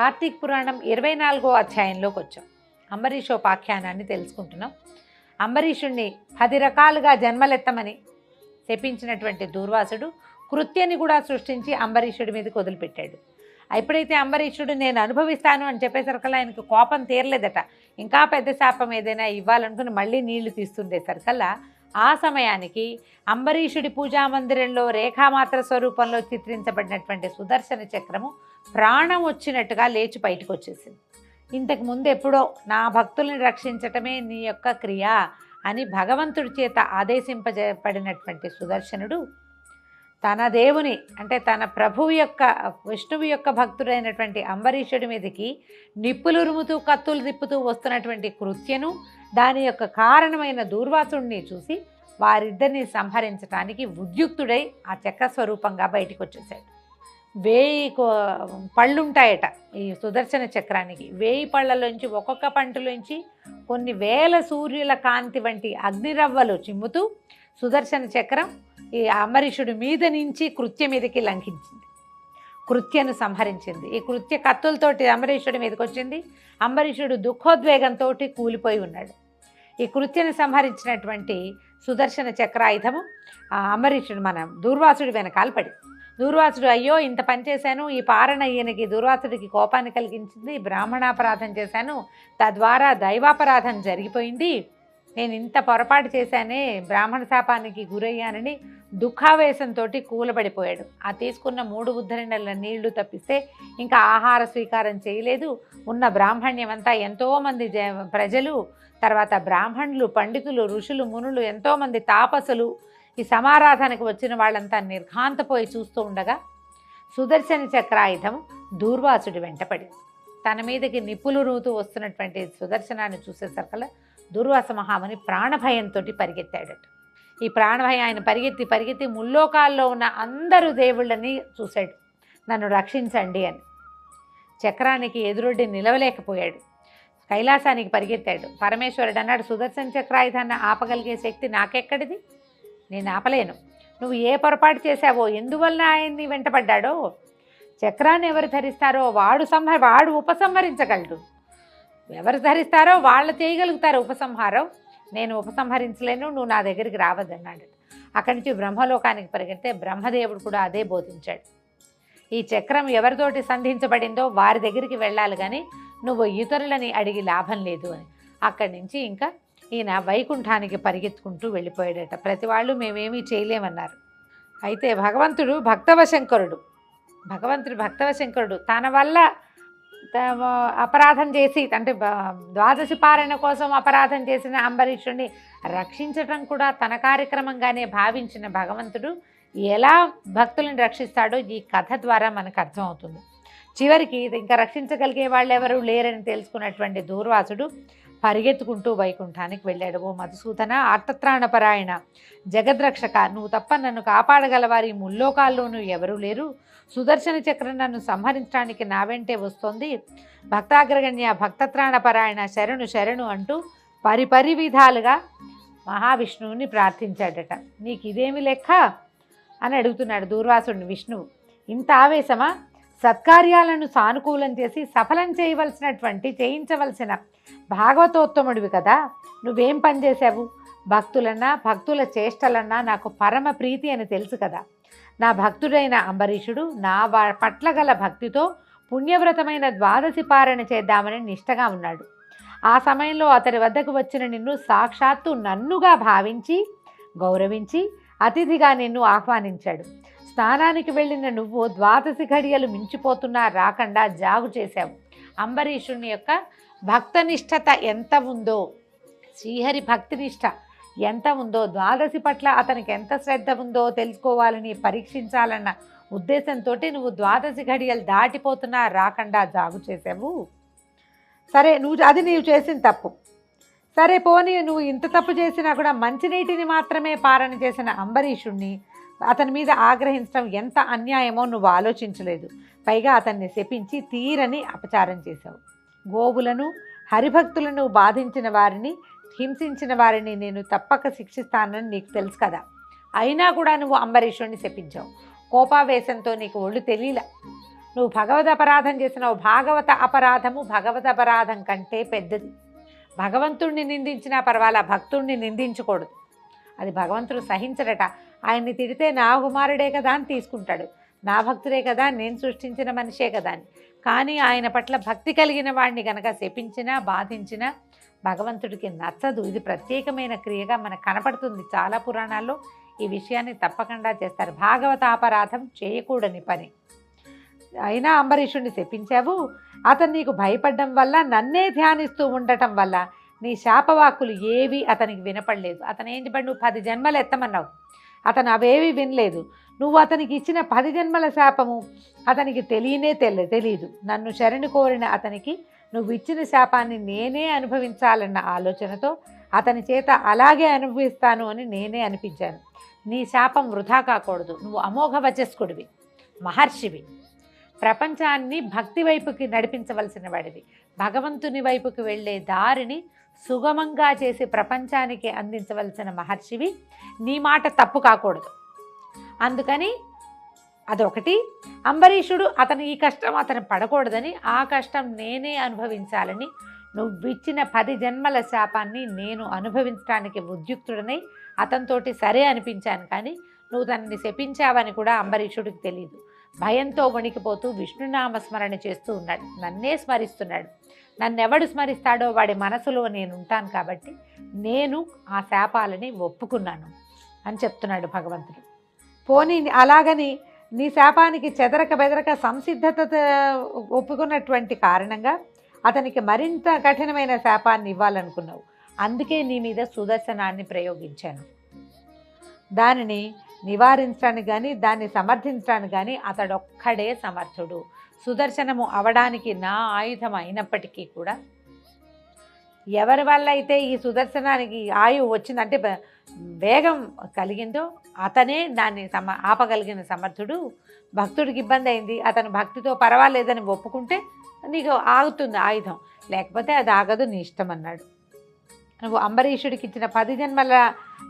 కార్తీక్ పురాణం ఇరవై నాలుగో అధ్యాయంలోకి వచ్చాం. అంబరీషోపాఖ్యానాన్ని తెలుసుకుంటున్నాం. అంబరీషుణ్ణి పది రకాలుగా జన్మలెత్తమని శపించినటువంటి దూర్వాసుడు కృత్యని కూడా సృష్టించి అంబరీషుడి మీదకి వదిలిపెట్టాడు. ఎప్పుడైతే అంబరీషుడు నేను అనుభవిస్తాను అని చెప్పేసరికల్లా ఆయనకు కోపం తీరలేదట. ఇంకా పెద్ద శాపం ఏదైనా ఇవ్వాలనుకుని మళ్ళీ నీళ్ళు తీస్తుండేసరికల్లా ఆ సమయానికి అంబరీషుడి పూజా మందిరంలో రేఖామాత్ర స్వరూపంలో చిత్రించబడినటువంటి సుదర్శన చక్రము ప్రాణం వచ్చినట్టుగా లేచి బయటకు వచ్చేసింది. ఇంతకు ముందు ఎప్పుడో నా భక్తుల్ని రక్షించటమే నీ యొక్క క్రియ అని భగవంతుడి చేత ఆదేశింపజేయబడినటువంటి సుదర్శనుడు తన దేవుని అంటే తన ప్రభువు యొక్క విష్ణువు యొక్క భక్తుడైనటువంటి అంబరీషుడి మీదకి నిప్పులురుముతూ కత్తులు తిప్పుతూ వస్తున్నటువంటి కృత్యను దాని యొక్క కారణమైన దూర్వాసుడిని చూసి వారిద్దరిని సంహరించడానికి ఉద్యుక్తుడై ఆ చక్ర స్వరూపంగా బయటికి వచ్చేసాడు వేయి కో- పళ్ళుంటాయట ఈ సుదర్శన చక్రానికి. వేయి పళ్ళలోంచి ఒక్కొక్క పంటలోంచి కొన్ని వేల సూర్యుల కాంతి వంటి అగ్నిరవ్వలు చిమ్ముతూ సుదర్శన చక్రం ఈ అంబరీషుడి మీద నుంచి కృత్య మీదకి లంఘించింది కృత్యను సంహరించింది. ఈ కృత్య కత్తులతోటి అంబరీషుడి మీదకి వచ్చింది. అంబరీషుడు దుఃఖోద్వేగంతో కూలిపోయి ఉన్నాడు. ఈ కృత్యను సంహరించినటువంటి సుదర్శన చక్రాయుధము ఆ అంబరీషుడు మన దూర్వాసుడి వెనకాల పడి. దూర్వాసుడు అయ్యో ఇంత పని చేశాను. ఈ పారణ ఈయనకి దూర్వాసుడికి కోపాన్ని కలిగించింది. బ్రాహ్మణాపరాధం చేశాను. తద్వారా దైవాపరాధం జరిగిపోయింది. నేను ఇంత పొరపాటు చేశానే బ్రాహ్మణ శాపానికి గురయ్యానని దుఃఖావేశంతో కూలబడిపోయాడు. ఆ తీసుకున్న మూడు ఉద్ధరణల నీళ్ళు తప్పిస్తే ఇంకా ఆహార స్వీకారం చేయలేదు. ఉన్న బ్రాహ్మణ్యమంతా ఎంతోమంది జ ప్రజలు తర్వాత బ్రాహ్మణులు పండితులు ఋషులు మునులు ఎంతోమంది తాపసులు ఈ సమారాధనకు వచ్చిన వాళ్ళంతా నిర్ఘాంతపోయి చూస్తూ ఉండగా సుదర్శన చక్రాయుధం దూర్వాసుడి వెంటపడింది. తన మీదకి నిప్పులు రూతూ వస్తున్నటువంటి సుదర్శనాన్ని చూసేసరికల్లా దుర్వాస మహాముని ప్రాణభయంతో పరిగెత్తాడట. ఈ ప్రాణభయం ఆయన పరిగెత్తి పరిగెత్తి ముల్లోకాల్లో ఉన్న అందరు దేవుళ్ళని చూశాడు. నన్ను రక్షించండి అని. చక్రానికి ఎదురొడ్డి నిలవలేకపోయాడు. కైలాసానికి పరిగెత్తాడు. పరమేశ్వరుడు అన్నాడు సుదర్శన చక్రాయుధాన్ని ఆపగలిగే శక్తి నాకెక్కడిది? నేను ఆపలేను. నువ్వు ఏ పొరపాటు చేశావో ఎందువల్ల ఆయన్ని వెంటపడ్డాడో? చక్రాన్ని ఎవరు ధరిస్తారో వాడు సంహ వాడు ఉపసంహరించగలడు. ఎవరు ధరిస్తారో వాళ్ళు చేయగలుగుతారు ఉపసంహారం. నేను ఉపసంహరించలేను నువ్వు నా దగ్గరికి రావద్దన్నాడు అక్కడి నుంచి బ్రహ్మలోకానికి పరిగెడితే బ్రహ్మదేవుడు కూడా అదే బోధించాడు. ఈ చక్రం ఎవరితోటి సంధించబడిందో వారి దగ్గరికి వెళ్ళాలి కానీ నువ్వు ఇతరులని అడిగి లాభం లేదు అని. అక్కడి నుంచి ఇంకా ఈయన వైకుంఠానికి పరిగెత్తుకుంటూ వెళ్ళిపోయాడట. ప్రతి వాళ్ళు మేమేమీ చేయలేమన్నారు. అయితే భగవంతుడు భక్తవశంకరుడు. భగవంతుడు భక్తవశంకరుడు. తన వల్ల అపరాధం చేసి అంటే ద్వాదశి పారాయణ కోసం అపరాధం చేసిన అంబరీషుడిని రక్షించటం కూడా తన కార్యక్రమంగానే భావించిన భగవంతుడు ఎలా భక్తులను రక్షిస్తాడో ఈ కథ ద్వారా మనకు అర్థమవుతుంది. చివరికి ఇంకా రక్షించగలిగే వాళ్ళు ఎవరు లేరని తెలుసుకున్నటువంటి దూర్వాసుడు పరిగెత్తుకుంటూ వైకుంఠానికి వెళ్ళాడు ఓ మధుసూదన. ఆర్తత్రాణపరాయణ జగద్రక్షక నువ్వు తప్ప నన్ను కాపాడగలవారి ముల్లోకాల్లోనూ ఎవరూ లేరు. సుదర్శన చక్రం నన్ను సంహరించడానికి నా వెంటే వస్తోంది. భక్తాగ్రగణ్య భక్తత్రాణపరాయణ శరణు శరణు అంటూ పరిపరి విధాలుగా మహావిష్ణువుని ప్రార్థించాడట. నీకు ఇదేమి లెక్క? అని అడుగుతున్నాడు దూర్వాసుడిని విష్ణువు. ఇంత ఆవేశమా? సత్కార్యాలను సానుకూలం చేసి సఫలం చేయవలసినటువంటి చేయించవలసిన భాగవతోత్తముడివి కదా. నువ్వేం పనిచేశావు భక్తులన్నా భక్తుల చేష్టలన్నా నాకు పరమ ప్రీతి అని తెలుసు కదా. నా భక్తుడైన అంబరీషుడు నా వా- పట్ల గల భక్తితో పుణ్యవ్రతమైన ద్వాదశి పారణ చేద్దామని నిష్టగా ఉన్నాడు. ఆ సమయంలో అతడి వద్దకు వచ్చిన నిన్ను సాక్షాత్తు నన్నుగా భావించి గౌరవించి అతిథిగా నిన్ను ఆహ్వానించాడు. స్నానానికి వెళ్ళిన నువ్వు ద్వాదశి ఘడియలు మించిపోతున్నా రాకుండా జాగు చేశావు. అంబరీషుని యొక్క భక్తనిష్టత ఎంత ఉందో శ్రీహరి భక్తినిష్ట ఎంత ఉందో ద్వాదశి పట్ల అతనికి ఎంత శ్రద్ధ ఉందో తెలుసుకోవాలని పరీక్షించాలన్న ఉద్దేశంతో నువ్వు ద్వాదశి ఘడియలు దాటిపోతున్నా రాకుండా జాగు చేసావు సరే నువ్వు అది నీవు చేసిన తప్పు. సరే పోనీ నువ్వు ఇంత తప్పు చేసినా కూడా మంచినీటిని మాత్రమే పారణ చేసిన అంబరీషుణ్ణి అతని మీద ఆగ్రహించడం ఎంత అన్యాయమో నువ్వు ఆలోచించలేదు. పైగా అతన్ని శపించి తీరని అపచారం చేశావు. గోవులను హరిభక్తులను బాధించిన వారిని హింసించిన వారిని నేను తప్పక శిక్షిస్తానని నీకు తెలుసు కదా. అయినా కూడా నువ్వు అంబరీషుణ్ణి శపించావు. కోపావేశంతో నీకు ఒళ్ళు తెలియల. నువ్వు భగవద్ అపరాధం చేసినావు భాగవత అపరాధము భగవద్ అపరాధం కంటే పెద్దది. భగవంతుణ్ణి నిందించినా పర్వాలా భక్తుణ్ణి నిందించకూడదు. అది భగవంతుడు సహించడట. ఆయన్ని తిడితే నా కుమారుడే కదా అని తీసుకుంటాడు. నా భక్తుడే కదా నేను సృష్టించిన మనిషే కదా అని. కానీ ఆయన పట్ల భక్తి కలిగిన వాడిని గనక శపించినా బాధించినా భగవంతుడికి నచ్చదు. ఇది ప్రత్యేకమైన క్రియగా మనకు కనపడుతుంది. చాలా పురాణాల్లో ఈ విషయాన్ని తప్పకుండా చేస్తారు. భాగవతాపరాధం చేయకూడని పని. అయినా అంబరీషుణ్ణి శపించావు? అతను నీకు భయపడడం వల్ల నన్నే ధ్యానిస్తూ ఉండటం వల్ల నీ శాపవాక్కులు ఏవి అతనికి వినపడలేదు. అతను ఏం చెప్పాడు? నువ్వు పది జన్మలు ఎత్తమన్నావు. అతను అవేవి వినలేదు. నువ్వు అతనికి ఇచ్చిన పది జన్మల శాపము అతనికి తెలియనే తెలి తెలియదు నన్ను శరణి కోరిన అతనికి నువ్వు ఇచ్చిన శాపాన్ని నేనే అనుభవించాలన్న ఆలోచనతో అతని చేత అలాగే అనుభవిస్తాను అని నేనే అనిపించాను. నీ శాపం వృధా కాకూడదు. నువ్వు అమోఘ వచస్కుడివి మహర్షివి. ప్రపంచాన్ని భక్తి వైపుకి నడిపించవలసిన వాడివి. భగవంతుని వైపుకి వెళ్ళే దారిని సుగమంగా చేసి ప్రపంచానికి అందించవలసిన మహర్షివి నీ మాట తప్పు కాకూడదు. అందుకని అదొకటి. అంబరీషుడు అతను ఈ కష్టం అతను పడకూడదని ఆ కష్టం నేనే అనుభవించాలని నువ్వు ఇచ్చిన పది జన్మల శాపాన్ని నేను అనుభవించడానికి ఉద్యుక్తుడనై అతనితోటి సరే అనిపించాను కానీ నువ్వు తనని శపించావని కూడా అంబరీషుడికి తెలియదు భయంతో వణికిపోతూ విష్ణునామస్మరణ చేస్తూ ఉన్నాడు. నన్నే స్మరిస్తున్నాడు. నన్నెవడు స్మరిస్తాడో వాడి మనసులో నేను ఉంటాను కాబట్టి నేను ఆ శాపాలని ఒప్పుకున్నాను అని చెప్తున్నాడు భగవంతుడు. పోనీ అలాగని నీ శాపానికి చెదరక బెదరక సంసిద్ధత ఒప్పుకున్నటువంటి కారణంగా అతనికి మరింత కఠినమైన శాపాన్ని ఇవ్వాలనుకున్నావు. అందుకే నీ మీద సుదర్శనాన్ని ప్రయోగించాను. దానిని నివారించడానికి కానీ దాన్ని సమర్థించడానికి కానీ అతడొక్కడే సమర్థుడు. సుదర్శనము అవడానికి నా ఆయుధం అయినప్పటికీ కూడా ఎవరి వల్ల అయితే ఈ సుదర్శనానికి ఆయువు వచ్చిందంటే వేగం కలిగిందో అతనే దాన్ని సమ ఆపగలిగిన సమర్థుడు. భక్తుడికి ఇబ్బంది అయింది అతను భక్తితో పర్వాలేదని ఒప్పుకుంటే నీకు ఆగుతుంది ఆయుధం లేకపోతే అది ఆగదు నీ ఇష్టం అన్నాడు. నువ్వు అంబరీషుడికి ఇచ్చిన పది జన్మల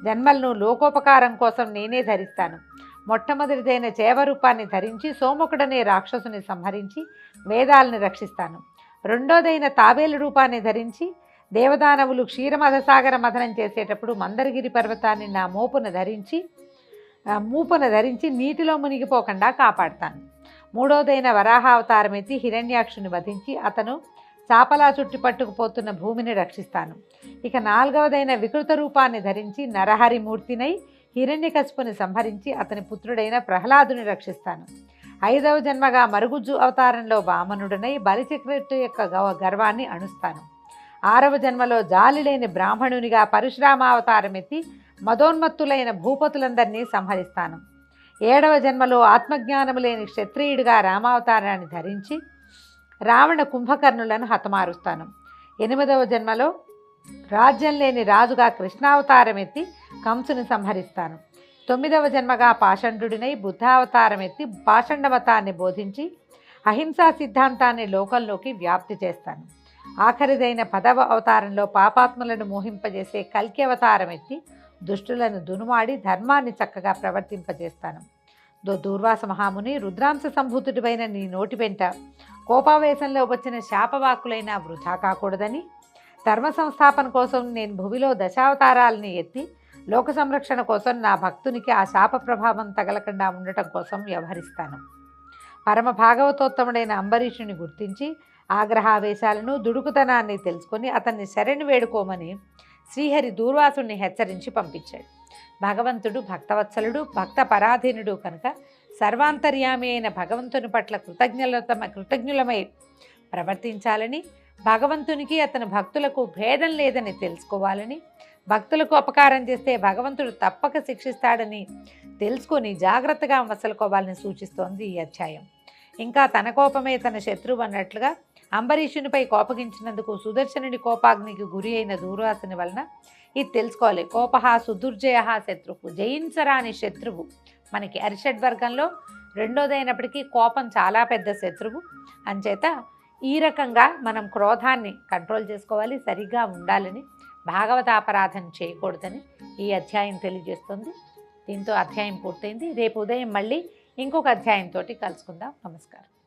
జన్మలను లోకోపకారం కోసం నేనే ధరిస్తాను. మొట్టమొదటిదైన చేవరూపాన్ని ధరించి సోముకుడనే రాక్షసుని సంహరించి వేదాలని రక్షిస్తాను. రెండోదైన తాబేలు రూపాన్ని ధరించి దేవదానవులు క్షీరమధసాగర మథనం చేసేటప్పుడు మందరగిరి పర్వతాన్ని నా మోపున ధరించి మూపున ధరించి నీటిలో మునిగిపోకుండా కాపాడతాను. మూడోదైన వరాహావతారం ఎత్తి హిరణ్యాక్షుని వధించి అతను చాపలా చుట్టి పట్టుకుపోతున్న భూమిని రక్షిస్తాను. ఇక నాలుగవదైన వికృత రూపాన్ని ధరించి నరహరిమూర్తినై హిరణ్యకశిపుని సంహరించి అతని పుత్రుడైన ప్రహ్లాదుని రక్షిస్తాను. ఐదవ జన్మగా మరుగుజ్జు అవతారంలో వామనుడనై బలిచక్రవర్తి యొక్క గవ- గర్వాన్ని అణుస్తాను. ఆరవ జన్మలో జాలిలేని బ్రాహ్మణునిగా పరశురామావతారమెత్తి మదోన్మత్తులైన భూపతులందరినీ సంహరిస్తాను. ఏడవ జన్మలో ఆత్మజ్ఞానము లేని క్షత్రియుడిగా రామావతారాన్ని ధరించి రావణ కుంభకర్ణులను హతమారుస్తాను. ఎనిమిదవ జన్మలో రాజ్యం లేని రాజుగా కృష్ణావతారమెత్తి కంసుని సంహరిస్తాను. తొమ్మిదవ జన్మగా పాషండుడినై బుద్ధావతారం ఎత్తి పాషండమతాన్ని బోధించి అహింసా సిద్ధాంతాన్ని లోకంలోకి వ్యాప్తి చేస్తాను. ఆఖరిదైన పదవ అవతారంలో పాపాత్ములను మోహింపజేసే కల్కి అవతారం ఎత్తి దుష్టులను దునుమాడి ధర్మాన్ని చక్కగా ప్రవర్తింపజేస్తాను. దో దూర్వాస మహాముని రుద్రాంశ సంభూతుడిపైన నీ నోటి వెంట కోపావేశంలో వచ్చిన శాపవాకులైన వృధా కాకూడదని ధర్మ సంస్థాపన కోసం నేను భూమిలో దశావతారాలని ఎత్తి లోక సంరక్షణ కోసం నా భక్తునికి ఆ శాప ప్రభావం తగలకుండా ఉండటం కోసం వ్యవహరిస్తాను. పరమ భాగవతోత్తముడైన అంబరీషుని గుర్తించి ఆగ్రహావేశాలను దుడుకుతనాన్ని తెలుసుకొని అతన్ని శరణి వేడుకోమని శ్రీహరి దూర్వాసుని హెచ్చరించి పంపించాడు. భగవంతుడు భక్తవత్సలుడు భక్త పరాధీనుడు కనుక సర్వాంతర్యామి అయిన భగవంతుని పట్ల కృతజ్ఞలత కృతజ్ఞులమై ప్రవర్తించాలని భగవంతునికి అతని భక్తులకు భేదం లేదని తెలుసుకోవాలని భక్తులకు అపకారం చేస్తే భగవంతుడు తప్పక శిక్షిస్తాడని తెలుసుకొని జాగ్రత్తగా మసలుకోవాలని సూచిస్తోంది ఈ అధ్యాయం. ఇంకా తన కోపమే తన శత్రువు అన్నట్లుగా అంబరీషునిపై కోపగించినందుకు సుదర్శనుడి కోపాగ్నికి గురి అయిన దూర్వాసుని వలన ఇది తెలుసుకోవాలి. కోపహ సుదుర్జయ శత్రువు జయించరాని శత్రువు మనకి అరిషడ్ వర్గంలో రెండోదైనప్పటికీ కోపం చాలా పెద్ద శత్రువు. అంచేత ఈ రకంగా మనం క్రోధాన్ని కంట్రోల్ చేసుకోవాలి సరిగ్గా ఉండాలని భాగవతాపరాధం చేయకూడదని ఈ అధ్యాయం తెలియజేస్తుంది. దీంతో అధ్యాయం పూర్తయింది. రేపు ఉదయం మళ్ళీ ఇంకొక అధ్యాయంతో కలుసుకుందాం. నమస్కారం.